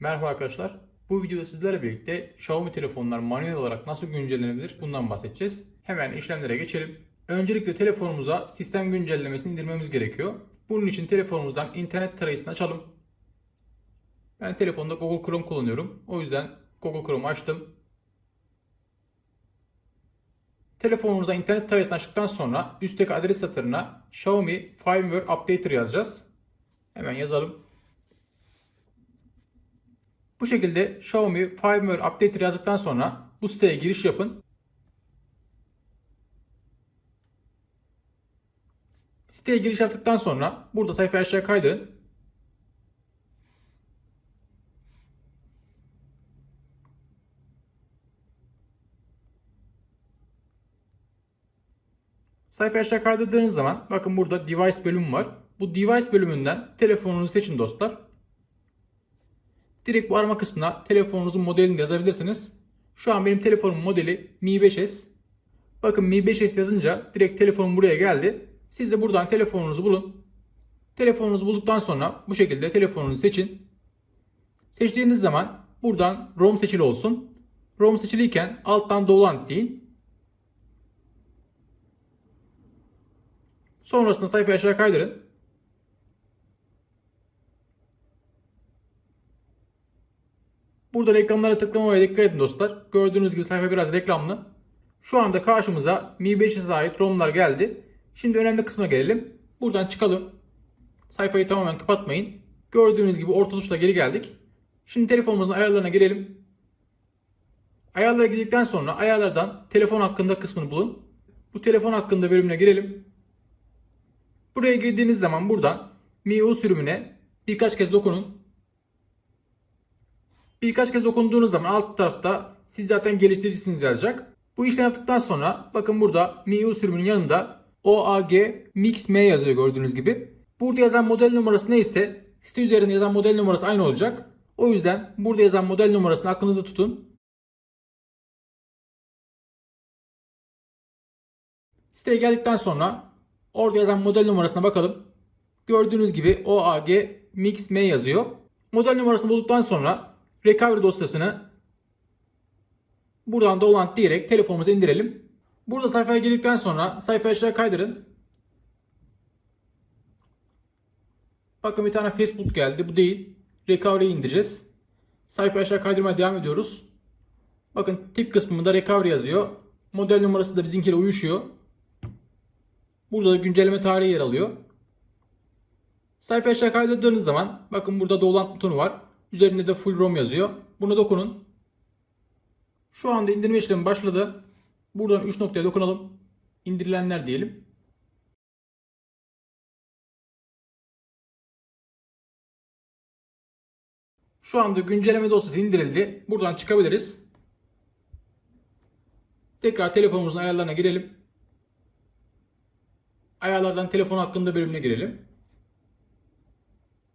Merhaba arkadaşlar. Bu videoda sizlerle birlikte Xiaomi telefonlar manuel olarak nasıl güncellenebilir bundan bahsedeceğiz. Hemen işlemlere geçelim. Öncelikle telefonumuza sistem güncellemesini indirmemiz gerekiyor. Bunun için telefonumuzdan internet tarayıcısını açalım. Ben telefonda Google Chrome kullanıyorum. O yüzden Google Chrome açtım. Telefonumuza internet tarayıcısını açtıktan sonra üstteki adres satırına Xiaomi Firmware Updater yazacağız. Hemen yazalım. Bu şekilde Xiaomi Firmware Updater yazdıktan sonra bu siteye giriş yapın. Siteye giriş yaptıktan sonra burada sayfayı aşağı kaydırın. Sayfayı aşağı kaydırdığınız zaman bakın burada device bölümü var. Bu device bölümünden telefonunuzu seçin dostlar. Direkt bu arama kısmına telefonunuzun modelini yazabilirsiniz. Şu an benim telefonum modeli Mi 5S. Bakın Mi 5S yazınca direkt telefonum buraya geldi. Siz de buradan telefonunuzu bulun. Telefonunuzu bulduktan sonra bu şekilde telefonunuzu seçin. Seçtiğiniz zaman buradan ROM seçili olsun. ROM seçiliyken alttan dolant deyin. Sonrasında sayfayı aşağı kaydırın. Burada reklamlara tıklamaya dikkat edin dostlar. Gördüğünüz gibi sayfa biraz reklamlı. Şu anda karşımıza Mi 5'e ait ROM'lar geldi. Şimdi önemli kısma gelelim. Buradan çıkalım. Sayfayı tamamen kapatmayın. Gördüğünüz gibi orta tuşla geri geldik. Şimdi telefonumuzun ayarlarına girelim. Ayarlara girdikten sonra ayarlardan telefon hakkında kısmını bulun. Bu telefon hakkında bölümüne girelim. Buraya girdiğiniz zaman buradan MIUI sürümüne birkaç kez dokunun. Birkaç kez dokunduğunuz zaman alt tarafta siz zaten geliştiricisiniz yazacak. Bu işlemi yaptıktan sonra bakın burada MIUI sürümünün yanında OAG Mix M yazıyor gördüğünüz gibi. Burada yazan model numarası neyse site üzerinde yazan model numarası aynı olacak. O yüzden burada yazan model numarasını aklınızda tutun. Siteye geldikten sonra orada yazan model numarasına bakalım. Gördüğünüz gibi OAG Mix M yazıyor. Model numarasını bulduktan sonra recovery dosyasını buradan dolant diyerek telefonumuza indirelim. Burada sayfaya girdikten sonra sayfayı aşağı kaydırın. Bakın bir tane Facebook geldi. Bu değil. Recovery'yi indireceğiz. Sayfayı aşağı kaydırmaya devam ediyoruz. Bakın tip kısmında recovery yazıyor. Model numarası da bizimkiyle uyuşuyor. Burada da güncelleme tarihi yer alıyor. Sayfayı aşağı kaydırdığınız zaman bakın burada dolant butonu var. Üzerinde de full ROM yazıyor. Buna dokunun. Şu anda indirme işlemi başladı. Buradan 3 noktaya dokunalım. İndirilenler diyelim. Şu anda güncelleme dosyası indirildi. Buradan çıkabiliriz. Tekrar telefonumuzun ayarlarına girelim. Ayarlardan telefon hakkında bölümüne girelim.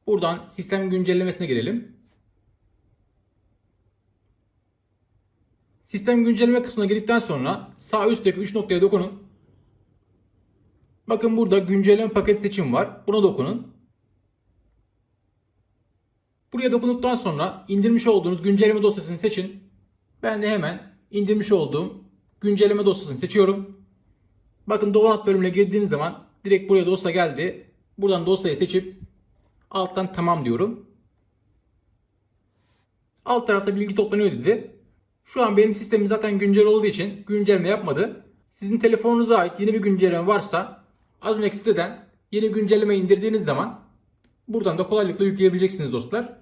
Buradan sistem güncellemesine girelim. Sistem güncelleme kısmına girdikten sonra sağ üstteki 3 noktaya dokunun. Bakın burada güncelleme paket seçim var. Buna dokunun. Buraya dokunduktan sonra indirmiş olduğunuz güncelleme dosyasını seçin. Ben de hemen indirmiş olduğum güncelleme dosyasını seçiyorum. Bakın download bölümüne girdiğiniz zaman direkt buraya dosya geldi. Buradan dosyayı seçip alttan tamam diyorum. Alt tarafta bilgi toplanıyor dedi. Şu an benim sistemim zaten güncel olduğu için güncelleme yapmadı. Sizin telefonunuza ait yeni bir güncelleme varsa az önceki siteden yeni güncelleme indirdiğiniz zaman buradan da kolaylıkla yükleyebileceksiniz dostlar.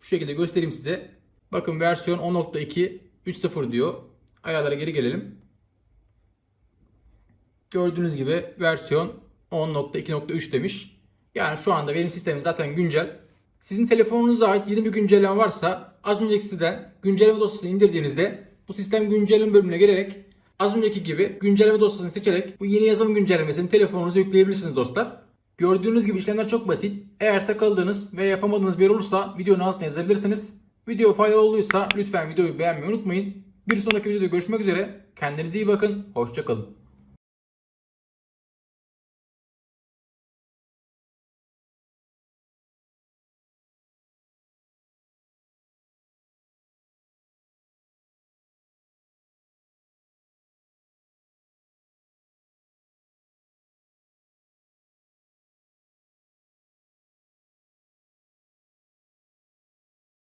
Şu şekilde göstereyim size. Bakın versiyon 10.2 3.0 diyor. Ayarlara geri gelelim. Gördüğünüz gibi versiyon 10.2.3 demiş. Yani şu anda benim sistemim zaten güncel. Sizin telefonunuza ait yeni bir güncelleme varsa az önceki siteden güncelleme dosyasını indirdiğinizde bu sistem güncelleme bölümüne gelerek az önceki gibi güncelleme dosyasını seçerek bu yeni yazılım güncellemesini telefonunuza yükleyebilirsiniz dostlar. Gördüğünüz gibi işlemler çok basit. Eğer takıldığınız ve yapamadığınız bir olursa videonun altına yazabilirsiniz. Video faydalı olduysa lütfen videoyu beğenmeyi unutmayın. Bir sonraki videoda görüşmek üzere. Kendinize iyi bakın. Hoşçakalın.